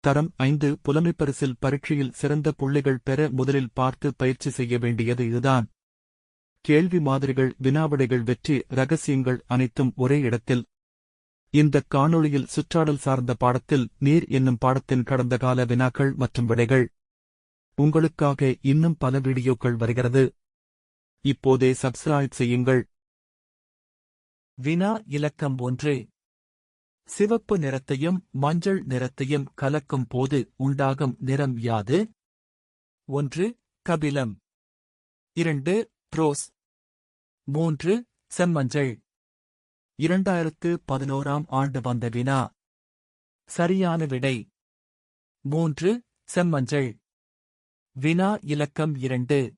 தரம் ஐந்து புலமைப்பரிசில் பரீட்சையில் சிறந்த புள்ளிகள் பெற முதலில் பார்த்து பயிற்சி செய்ய வேண்டியது இதுதான். கேள்வி மாதிரிகள் வினாவிடைகள் வெற்றி ரகசியங்கள் அனைத்தும் ஒரே இடத்தில். இந்த காணொளியில் சுற்றாடல் சார்ந்த பாடத்தில் நீர் என்னும் பாடத்தின் கடந்த கால வினாக்கள் மற்றும் விடைகள். உங்களுக்காக இன்னும் பல வீடியோக்கள் வருகிறது. இப்போதே சப்ஸ்கிரைப் செய்யுங்கள். வினா இலக்கம் ஒன்று. சிவப்பு நிறத்தையும் மஞ்சள் நிறத்தையும் கலக்கும் போது உண்டாகும் நிறம் யாது? ஒன்று கபிலம். இரண்டு ரோஸ் மூன்று செம்மஞ்சள். இரண்டாயிரத்து பதினோராம் ஆண்டு வந்த வினா. சரியான விடை. மூன்று செம்மஞ்சள். வினா இலக்கம் இரண்டு.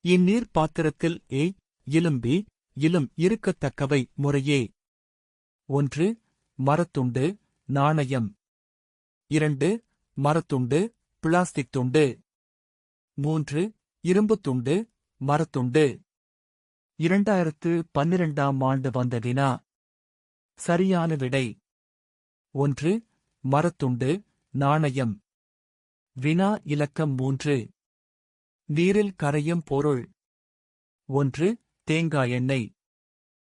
இந்நீர் பாத்திரத்தில் ஏ இலும்பி இலும் இருக்கத்தக்கவை முறையே. ஒன்று மரத்துண்டு நாணயம். இரண்டு மரத்துண்டு பிளாஸ்டிக் துண்டு. மூன்று இரும்புத் துண்டு மரத்துண்டு. இரண்டாயிரத்து பன்னிரண்டாம் ஆண்டு வந்த வினா. சரியான விடை. ஒன்று மரத்துண்டு நாணயம். வினா இலக்கம் மூன்று. நீரில் கரையும் பொருள். ஒன்று தேங்காய் எண்ணெய்.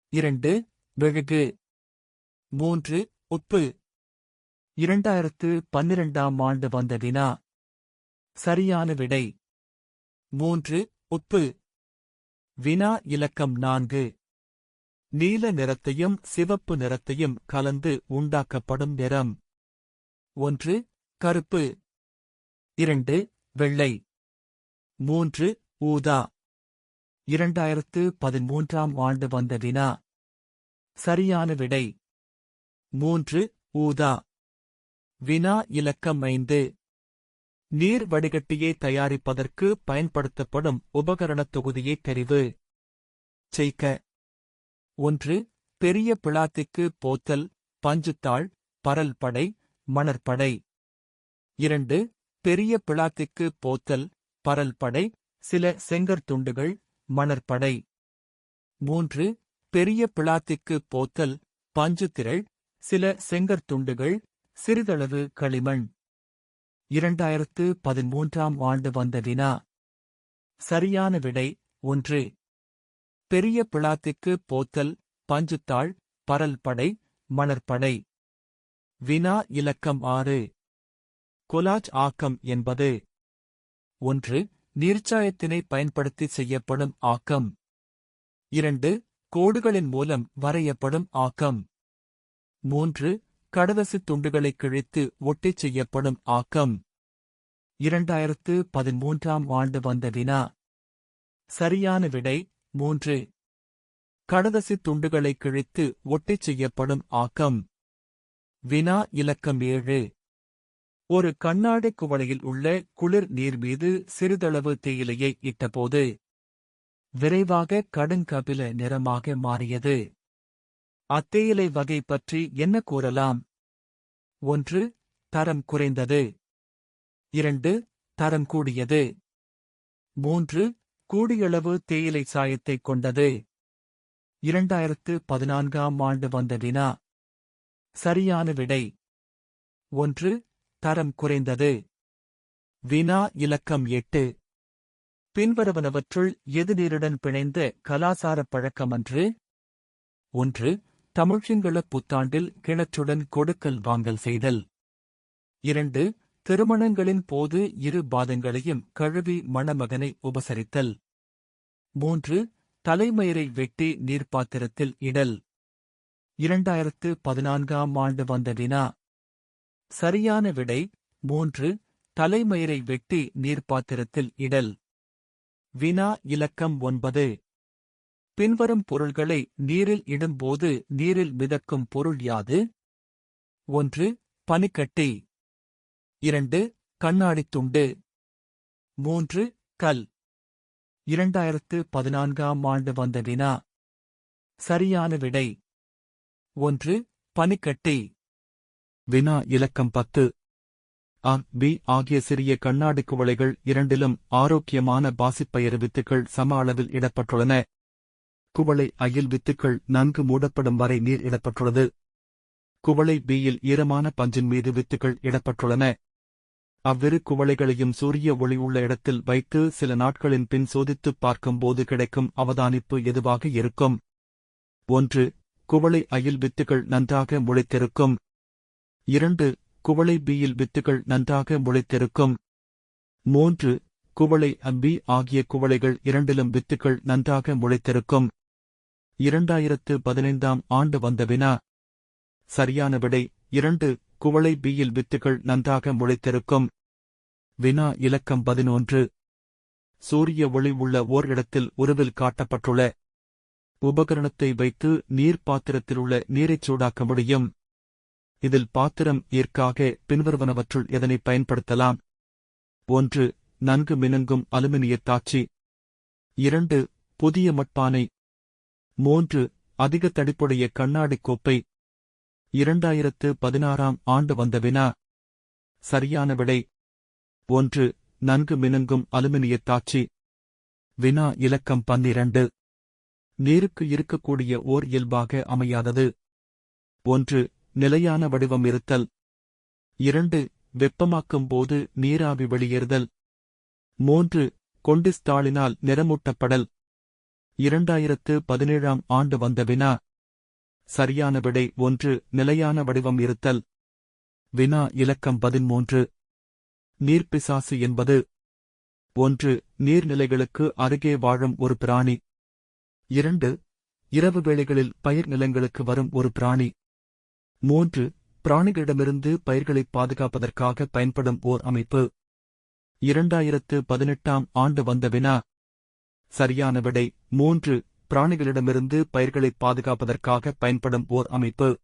இரண்டு மெழுகு மூன்று உப்பு. இரண்டாயிரத்து பன்னிரண்டாம் ஆண்டு வந்த வினா. சரியான விடை. மூன்று உப்பு. வினா இலக்கம் நான்கு. நீல நிறத்தையும் சிவப்பு நிறத்தையும் கலந்து உண்டாக்கப்படும் நிறம். ஒன்று கருப்பு. இரண்டு வெள்ளை. மூன்று ஊதா. இரண்டாயிரத்து பதிமூன்றாம் ஆண்டு வந்த வினா. சரியான விடை. மூன்று ஊதா. வினா இலக்கம் ஐந்து. நீர் வடிகட்டியை தயாரிப்பதற்கு பயன்படுத்தப்படும் உபகரணத் தொகுதியை தெரிவு. செய்க. ஒன்று பெரிய பிளாத்திக்கு போத்தல் பஞ்சுத்தாள் பரல் படை மணற்படை இரண்டு பெரிய பிளாத்திக்கு போத்தல் பரல் படை சில செங்கற்துண்டுகள் மணற்படை மூன்று பெரிய பிளாத்திக்கு போத்தல் பஞ்சுத்திரள் சில செங்கற்துண்டுகள் சிறிதளவு களிமண். இரண்டாயிரத்து பதிமூன்றாம் ஆண்டு வந்த வினா. சரியான விடை ஒன்று. பெரிய பிளாத்திக்கு போத்தல் பஞ்சுத்தாள் பரல் படை மணற்படை வினா இலக்கம் ஆறு. கொலாஜ் ஆக்கம் என்பது. ஒன்று. நீர்ச்சாயத்தினை பயன்படுத்தி செய்யப்படும் ஆக்கம். இரண்டு. கோடுகளின் மூலம் வரையப்படும் ஆக்கம். மூன்று கடதசி துண்டுகளை கிழித்து ஒட்டிச் செய்யப்படும் ஆக்கம். இரண்டாயிரத்து பதிமூன்றாம் ஆண்டு வந்த வினா. சரியான விடை மூன்று. கடதசி துண்டுகளை கிழித்து ஒட்டிச் செய்யப்படும் ஆக்கம். வினா இலக்கம் ஏழு. ஒரு கண்ணாடி குவளையில் உள்ள குளிர் நீர் மீது சிறிதளவு தேயிலையை இட்டபோது விரைவாக கடுங்கபில நிறமாக மாறியது. அத்தேயிலை வகை பற்றி என்ன கூறலாம்? ஒன்று தரம் குறைந்தது. இரண்டு தரம் கூடியது. மூன்று கூடியளவு தேயிலை சாயத்தைக் கொண்டது. இரண்டாயிரத்து பதினான்காம் ஆண்டு வந்த வினா. சரியான விடை. ஒன்று தரம் குறைந்தது. வினா இலக்கம் எட்டு. பின்வருவனவற்றுள் எதிரீருடன் பிணைந்த கலாசாரப் பழக்கமன்று? ஒன்று தமிழ்சிங்கள புத்தாண்டில் கிணற்றுடன் கொடுக்கல் வாங்கல் செய்தல். இரண்டு திருமணங்களின் போது இரு பாதங்களையும் கழுவி மணமகனை உபசரித்தல். மூன்று தலைமயிரை வெட்டி நீர்ப்பாத்திரத்தில் இடல். இரண்டாயிரத்து பதினான்காம் ஆண்டு வந்த வினா. சரியான விடை மூன்று தலைமயிரை வெட்டி நீர்ப்பாத்திரத்தில் இடல். வினா இலக்கம் ஒன்பது. பின்வரும் பொருள்களை நீரில் இடும்போது நீரில் மிதக்கும் பொருள் யாது? ஒன்று பனிக்கட்டி. இரண்டு கண்ணாடித் துண்டு. மூன்று கல். இரண்டாயிரத்து பதினான்காம் ஆண்டு வந்த வினா. சரியான விடை. ஒன்று பனிக்கட்டி. வினா இலக்கம் பத்து. அ பி ஆகிய சிறிய கண்ணாடி குவளைகள் இரண்டிலும் ஆரோக்கியமான பாசிப்பயறு வித்துக்கள் சம அளவில் இடப்பட்டுள்ளன. குவளை அயில் வித்துக்கள் நன்கு மூடப்படும் வரை நீர் இடப்பட்டுள்ளது. குவளை பியில் ஈரமான பஞ்சின் மீது வித்துக்கள் இடப்பட்டுள்ளன. அவ்விரு குவளைகளையும் சூரிய ஒளி உள்ள இடத்தில் வைத்து சில நாட்களின் பின் சோதித்துப் பார்க்கும்போது கிடைக்கும் அவதானிப்பு எதுவாக இருக்கும்? ஒன்று குவளை அயில் வித்துகள் நன்றாக முளைத்திருக்கும். இரண்டு குவளை பியில் வித்துகள் நன்றாக முளைத்திருக்கும். மூன்று குவளை அம்பி ஆகிய குவளைகள் இரண்டிலும் வித்துக்கள் நன்றாக முளைத்திருக்கும். இரண்டாயிரத்து பதினைந்தாம் ஆண்டு வந்த வினா. சரியான விடை இரண்டு குவளை பியில் வித்துகள் நன்றாக முளைத்திருக்கும். வினா இலக்கம் பதினொன்று. சூரிய ஒளி உள்ள ஓர் இடத்தில் உருவில் காட்டப்பட்டுள்ள. உபகரணத்தை வைத்து நீர் பாத்திரத்திலுள்ள நீரைச் சூடாக்க முடியும். இதில் பாத்திரம் ஈர்க்காக பின்வருவனவற்றுள் எதனை பயன்படுத்தலாம்? ஒன்று நன்கு மினுங்கும் அலுமினிய தாச்சி இரண்டு புதிய மட்பானை மூன்று அதிக தடிப்புடைய கண்ணாடி கோப்பை. இரண்டாயிரத்து பதினாறாம் ஆண்டு வந்த வினா. சரியான விடை. ஒன்று நன்கு மினுங்கும் அலுமினிய தாட்சி. வினா இலக்கம் பன்னிரண்டு. நீருக்கு இருக்கக்கூடிய ஓர் இயல்பாக அமையாதது. ஒன்று நிலையான வடிவம் இருத்தல். இரண்டு வெப்பமாக்கும் போது நீராவி வெளியேறுதல். மூன்று கொண்டிஸ்தாளினால் நிறமூட்டப்படல். இரண்டாயிரத்து பதினேழாம் ஆண்டு வந்த வினா. சரியான விடை ஒன்று நிலையான வடிவம் இருத்தல். வினா இலக்கம் பதிமூன்று நீர்ப்பிசாசு என்பது ஒன்று நீர்நிலைகளுக்கு அருகே வாழும் ஒரு பிராணி. இரண்டு இரவு வேளைகளில் பயிர் நிலங்களுக்கு வரும் ஒரு பிராணி. மூன்று பிராணிகளிடமிருந்து பயிர்களை பாதுகாப்பதற்காக பயன்படும் ஓர் அமைப்பு. இரண்டாயிரத்து பதினெட்டாம் ஆண்டு வந்த வினா. சரியான விடை. மூன்று பிராணிகளிடமிருந்து பயிர்களை பாதுகாப்பதற்காக பயன்படும் ஓர் அமைப்பு.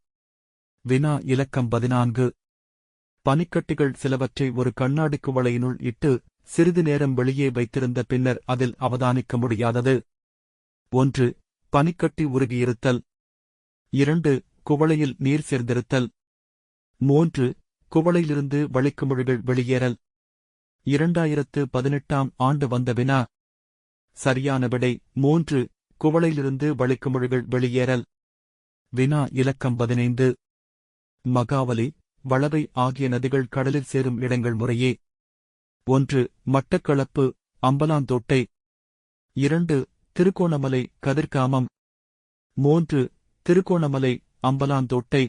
வினா இலக்கம் பதினான்கு. பனிக்கட்டிகள் சிலவற்றை ஒரு கண்ணாடி குவளையினுள் இட்டு சிறிது நேரம் வெளியே வைத்திருந்த பின்னர் அதில் அவதானிக்க முடியாதது. ஒன்று பனிக்கட்டி உருகியிருத்தல். இரண்டு குவளையில் நீர் சேர்ந்திருத்தல். மூன்று குவளையிலிருந்து வழிக்குமிழிகள் வெளியேறல். இரண்டாயிரத்து பதினெட்டாம் ஆண்டு வந்த வினா சரியான விடை மூன்று குவளையிலிருந்து வழுக்குமொழிகள் வெளியேறல். வினா இலக்கம் பதினைந்து. மகாவலி வளவை ஆகிய நதிகள் கடலில் சேரும் இடங்கள் முறையே. ஒன்று மட்டக்களப்பு அம்பலாந்தோட்டை. இரண்டு திருகோணமலை கதிர்காமம். மூன்று திருகோணமலை அம்பலாந்தோட்டை.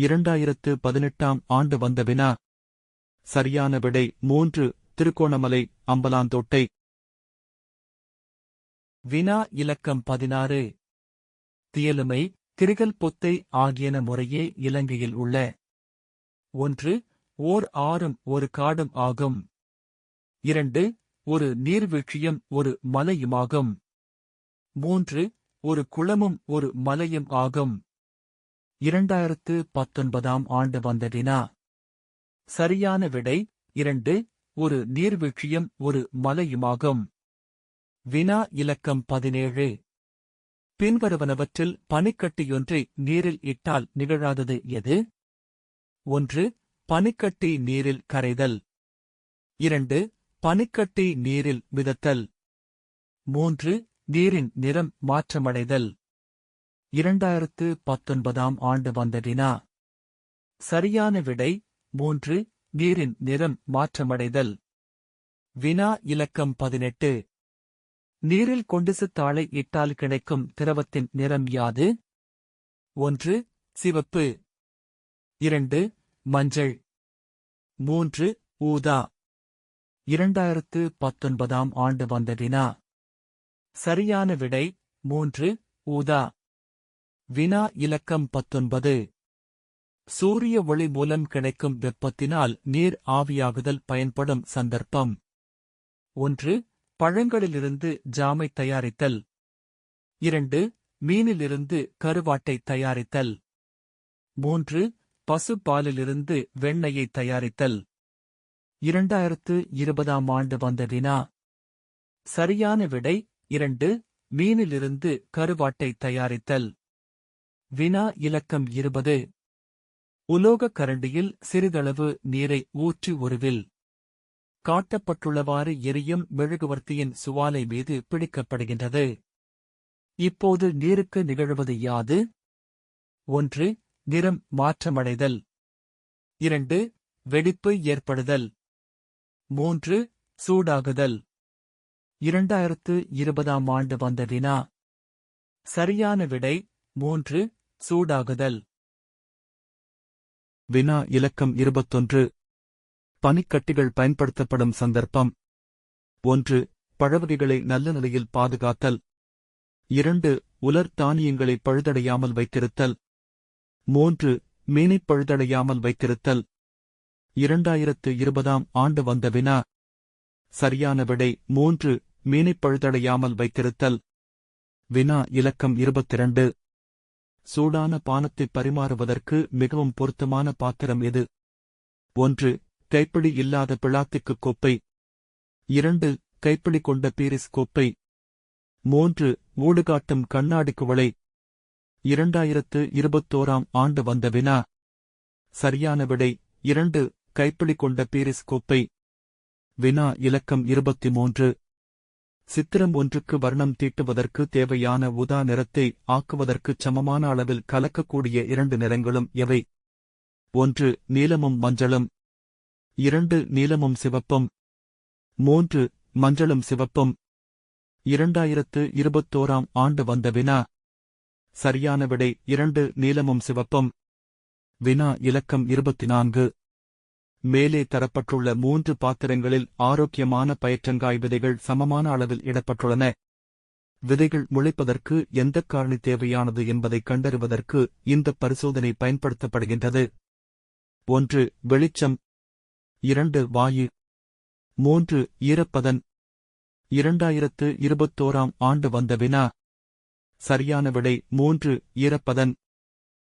இரண்டாயிரத்து பதினெட்டாம் ஆண்டு வந்த வினா. சரியான விடை மூன்று திருகோணமலை அம்பலாந்தோட்டை. வினா இலக்கம் பதினாறு. தியலுமை திரிகல் பொத்தை ஆகியன முறையே இலங்கையில் உள்ள. ஒன்று ஓர் ஆறும் ஒரு காடும் ஆகும். இரண்டு ஒரு நீர்வீழ்ச்சியும் ஒரு மலையுமாகும். மூன்று ஒரு குளமும் ஒரு மலையும் ஆகும். இரண்டாயிரத்து பத்தொன்பதாம் ஆண்டு வந்த வினா. சரியான விடை இரண்டு ஒரு நீர்வீழ்ச்சியும் ஒரு மலையுமாகும். வினா இலக்கம் பதினேழு. பின்வருவனவற்றில் பனிக்கட்டியொன்றை நீரில் இட்டால் நிகழாதது எது? ஒன்று பனிக்கட்டி நீரில் கரைதல். இரண்டு பனிக்கட்டி நீரில் மிதத்தல். மூன்று நீரின் நிறம் மாற்றமடைதல். இரண்டாயிரத்து பத்தொன்பதாம் ஆண்டு வந்த வினா. சரியான விடை மூன்று நீரின் நிறம் மாற்றமடைதல். வினா இலக்கம் பதினெட்டு. நீரில் கொண்டிசு தாளை இட்டால் கிடைக்கும் திரவத்தின் நிறம் யாது? ஒன்று சிவப்பு. இரண்டு மஞ்சள். மூன்று ஊதா. இரண்டாயிரத்து பத்தொன்பதாம் ஆண்டு வந்த வினா. சரியான விடை மூன்று ஊதா. வினா இலக்கம் பத்தொன்பது. சூரிய ஒளி மூலம் கிடைக்கும் வெப்பத்தினால் நீர் ஆவியாகுதல் பயன்படும் சந்தர்ப்பம். ஒன்று பழங்களிலிருந்து ஜாமை தயாரித்தல். இரண்டு மீனிலிருந்து கருவாட்டை தயாரித்தல். மூன்று பசுப்பாலிலிருந்து வெண்ணெயை தயாரித்தல். இரண்டாயிரத்து இருபதாம் ஆண்டு வந்த வினா. சரியான விடை இரண்டு மீனிலிருந்து கருவாட்டை தயாரித்தல். வினா இலக்கம் இருபது. உலோகக் கரண்டியில் சிறிதளவு நீரை ஊற்றி ஒருவில் காட்டப்பட்டுள்ளவாறு எரியும் மெழுகுவர்த்தியின் சுவாலை மீது பிடிக்கப்படுகின்றது. இப்போது நீருக்கு நிகழ்வது யாது? ஒன்று நிறம் மாற்றமடைதல். இரண்டு வெடிப்பு ஏற்படுதல். மூன்று சூடாகுதல். இரண்டாயிரத்து இருபதாம் ஆண்டு வந்த வினா. சரியான விடை மூன்று சூடாகுதல். வினா இலக்கம் இருபத்தொன்று. பனிக்கட்டிகள் பயன்படுத்தப்படும் சந்தர்ப்பம். ஒன்று பழவகைகளை நல்ல நிலையில் பாதுகாத்தல். இரண்டு உலர் தானியங்களை பழுதடையாமல் வைத்திருத்தல். மூன்று மீனைப் பழுதடையாமல் வைத்திருத்தல். இரண்டாயிரத்து இருபதாம் ஆண்டு வந்த வினா. சரியான விடை மூன்று மீனைப் பழுதடையாமல் வைத்திருத்தல். வினா இலக்கம் இருபத்திரண்டு. சூடான பானத்தை பரிமாறுவதற்கு மிகவும் பொருத்தமான பாத்திரம் எது? ஒன்று கைப்பிடி இல்லாத பிளாத்திக்கு கோப்பை. இரண்டு கைப்பிடி கொண்ட பீரிஸ் கோப்பை. மூன்று ஊடுகாட்டும் கண்ணாடி குவளை. இரண்டாயிரத்து இருபத்தோராம் ஆண்டு வந்த வினா. சரியான விடை இரண்டு கைப்பிடி கொண்ட பீரிஸ் கோப்பை. வினா இலக்கம் இருபத்தி மூன்று சித்திரம் ஒன்றுக்கு வர்ணம் தீட்டுவதற்கு தேவையான உதா நிறத்தை ஆக்குவதற்குச் சமமான அளவில் கலக்கக்கூடிய இரண்டு நிறங்களும் எவை? ஒன்று நீலமும் மஞ்சளும். இரண்டு நீலமும் சிவப்பும் மூன்று மஞ்சளும் சிவப்பும். இரண்டாயிரத்து இருபத்தோராம் ஆண்டு வந்த வினா சரியான விடை இரண்டு நீலமும் சிவப்பும். வினா இலக்கம் இருபத்தி நான்கு மேலே தரப்பட்டுள்ள மூன்று பாத்திரங்களில் ஆரோக்கியமான பயற்றங்காய் விதைகள் சமமான அளவில் இடப்பட்டுள்ளன. விதைகள் முளைப்பதற்கு எந்தக் காரணி தேவையானது என்பதைக் கண்டறிவதற்கு இந்த பரிசோதனை பயன்படுத்தப்படுகின்றது. ஒன்று வெளிச்சம். இரண்டு வாயு. மூன்று ஈரப்பதன். இரண்டாயிரத்து இருபத்தோராம் ஆண்டு வந்த வினா. சரியான விடை மூன்று ஈரப்பதன்.